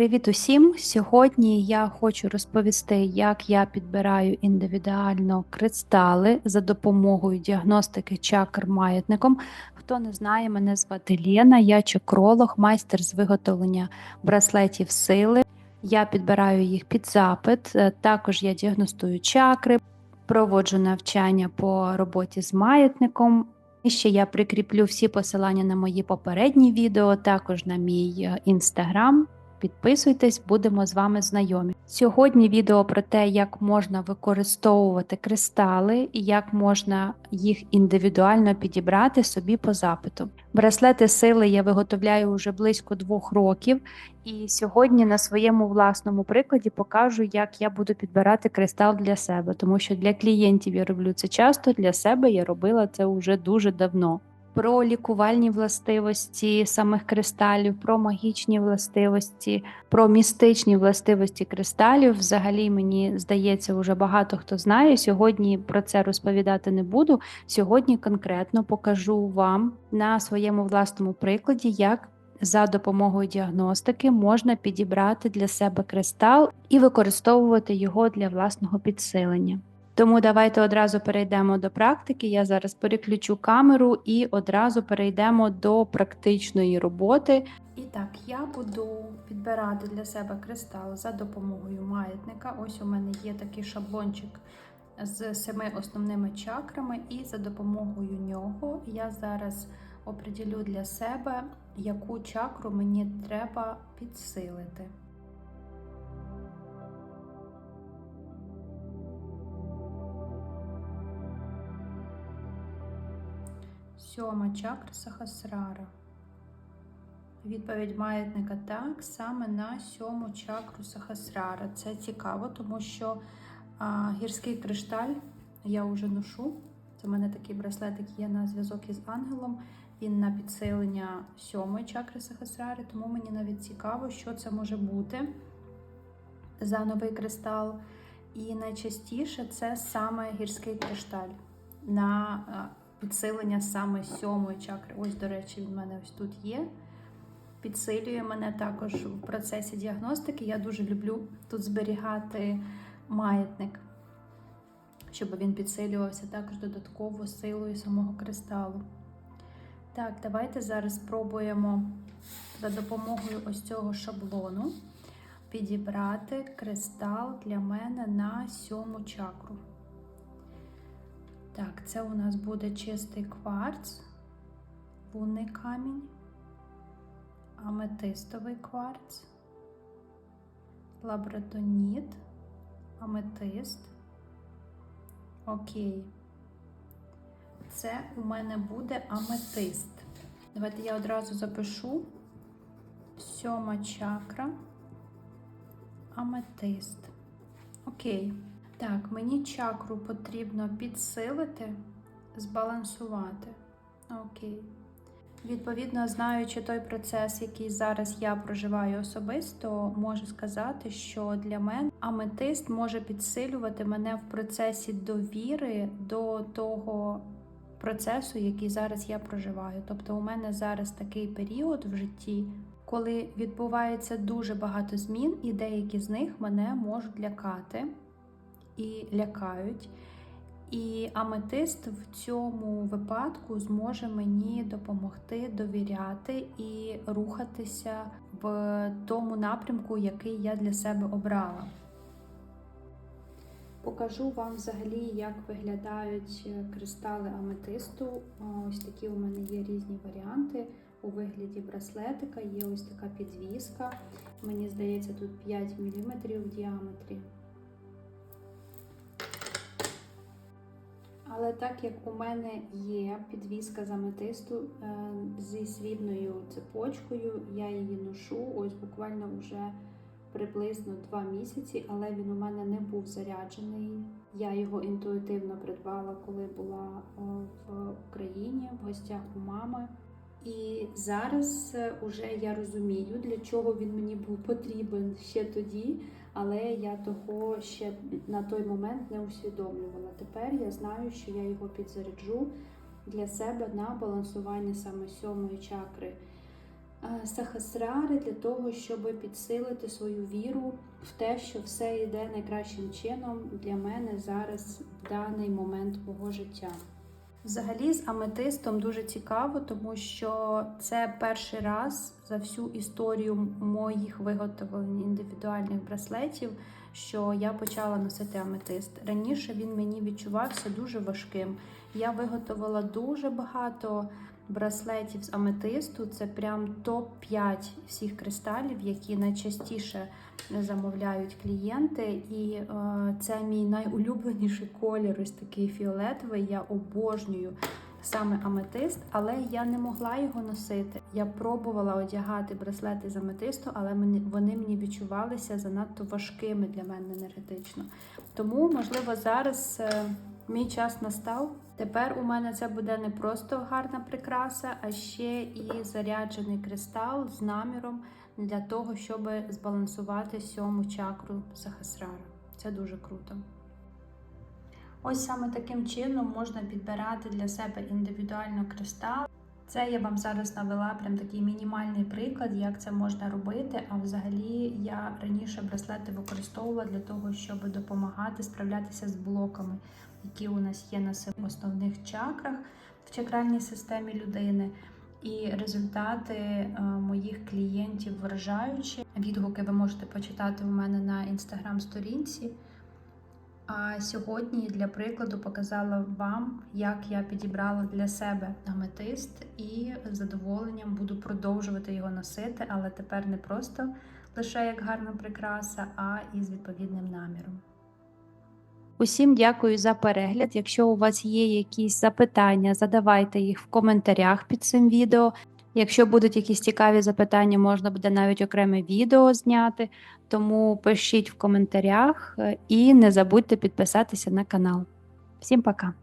Привіт усім! Сьогодні я хочу розповісти, як я підбираю індивідуально кристали за допомогою діагностики чакр маятником. Хто не знає, мене звати Лєна, я чакролог, майстер з виготовлення браслетів сили. Я підбираю їх під запит. Е, Також я діагностую чакри, проводжу навчання по роботі з маятником. І ще я прикріплю всі посилання на мої попередні відео, також на мій інстаграм. Підписуйтесь, будемо з вами знайомі. Сьогодні відео про те, як можна використовувати кристали і як можна їх індивідуально підібрати собі по запиту. Браслети сили я виготовляю вже близько двох років, і сьогодні на своєму власному прикладі покажу, як я буду підбирати кристал для себе, тому що для клієнтів я роблю це часто, для себе я робила це вже дуже давно про лікувальні властивості самих кристалів, про магічні властивості, про містичні властивості кристалів. Взагалі, мені здається, вже багато хто знає. Сьогодні про це розповідати не буду. Сьогодні конкретно покажу вам на своєму власному прикладі, як за допомогою діагностики можна підібрати для себе кристал і використовувати його для власного підсилення. Тому давайте одразу перейдемо до практики. Я зараз переключу камеру і одразу перейдемо до практичної роботи. І так, я буду підбирати для себе кристал за допомогою маятника. Ось у мене є такий шаблончик з семи основними чакрами, і за допомогою нього я зараз оприділю для себе, яку чакру мені треба підсилити. Сьома чакра Сахасрара. Відповідь маятника так, саме на сьому чакру Сахасрара. Це цікаво, тому що а, гірський кришталь я вже ношу. Це в мене такий браслетик є на зв'язок із ангелом. Він на підсилення сьомої чакри Сахасрари, тому мені навіть цікаво, що це може бути за новий кристал. І найчастіше це саме гірський кришталь. на підсилення саме сьомої чакри. Ось, до речі, в мене ось тут є. Підсилює мене також в процесі діагностики. Я дуже люблю тут зберігати маятник, щоб він підсилювався також додатково силою самого кристалу. Так, давайте зараз спробуємо за допомогою ось цього шаблону підібрати кристал для мене на сьому чакру. Так, це у нас буде чистий кварц, лунний камінь, аметистовий кварц, лабрадоніт, аметист. Окей. Це у мене буде аметист. Давайте я одразу запишу сьома чакра, аметист. Окей. Так, мені чакру потрібно підсилити, збалансувати. Окей. Відповідно, знаючи той процес, який зараз я проживаю особисто, можу сказати, що для мене аметист може підсилювати мене в процесі довіри до того процесу, який зараз я проживаю. Тобто, у мене зараз такий період в житті, коли відбувається дуже багато змін, і деякі з них мене можуть лякати і лякають. І аметист в цьому випадку зможе мені допомогти довіряти і рухатися в тому напрямку, який я для себе обрала. Покажу вам взагалі, як виглядають кристали аметисту. Ось такі у мене є різні варіанти. У вигляді браслетика є ось така підвіска. Мені здається, тут 5 мм в діаметрі. Але так як у мене є підвіска з аметисту е, зі срібною цепочкою, я її ношу ось буквально вже приблизно 2 місяці, але він у мене не був заряджений. Я його інтуїтивно придбала, коли була в Україні в гостях у мами. І зараз вже я розумію, для чого він мені був потрібен ще тоді але я того ще на той момент не усвідомлювала. Тепер я знаю, що я його підзаряджу для себе на балансування саме сьомої чакри сахасрари для того, щоб підсилити свою віру в те, що все йде найкращим чином для мене зараз в даний момент мого життя. Взагалі з аметистом дуже цікаво, тому що це перший раз за всю історію моїх виготовлень індивідуальних браслетів, що я почала носити аметист. Раніше він мені відчувався дуже важким. Я виготовила дуже багато браслетів з аметисту. Це прям топ-5 всіх кристалів, які найчастіше замовляють клієнти. І е, це мій найулюбленіший колір, ось такий фіолетовий. Я обожнюю саме аметист, але я не могла його носити. Я пробувала одягати браслети з аметисту, але вони мені відчувалися занадто важкими для мене енергетично. Тому, можливо, зараз е, мій час настав. Тепер у мене це буде не просто гарна прикраса, а ще і заряджений кристал з наміром для того, щоб збалансувати сьому чакру Сахасрара. Це дуже круто. Ось саме таким чином можна підбирати для себе індивідуально кристал. Це я вам зараз навела прям такий мінімальний приклад, як це можна робити. А взагалі я раніше браслети використовувала для того, щоб допомагати справлятися з блоками, які у нас є на основних чакрах в чакральній системі людини. І результати е, моїх клієнтів вражаючі. Відгуки ви можете почитати у мене на інстаграм-сторінці. А сьогодні для прикладу показала вам, як я підібрала для себе аметист, і з задоволенням буду продовжувати його носити, але тепер не просто лише як гарна прикраса, а і з відповідним наміром. Усім дякую за перегляд. Якщо у вас є якісь запитання, задавайте їх в коментарях під цим відео. Якщо будуть якісь цікаві запитання, можна буде навіть окреме відео зняти. Тому пишіть в коментарях е, і не забудьте підписатися на канал. Всім пока!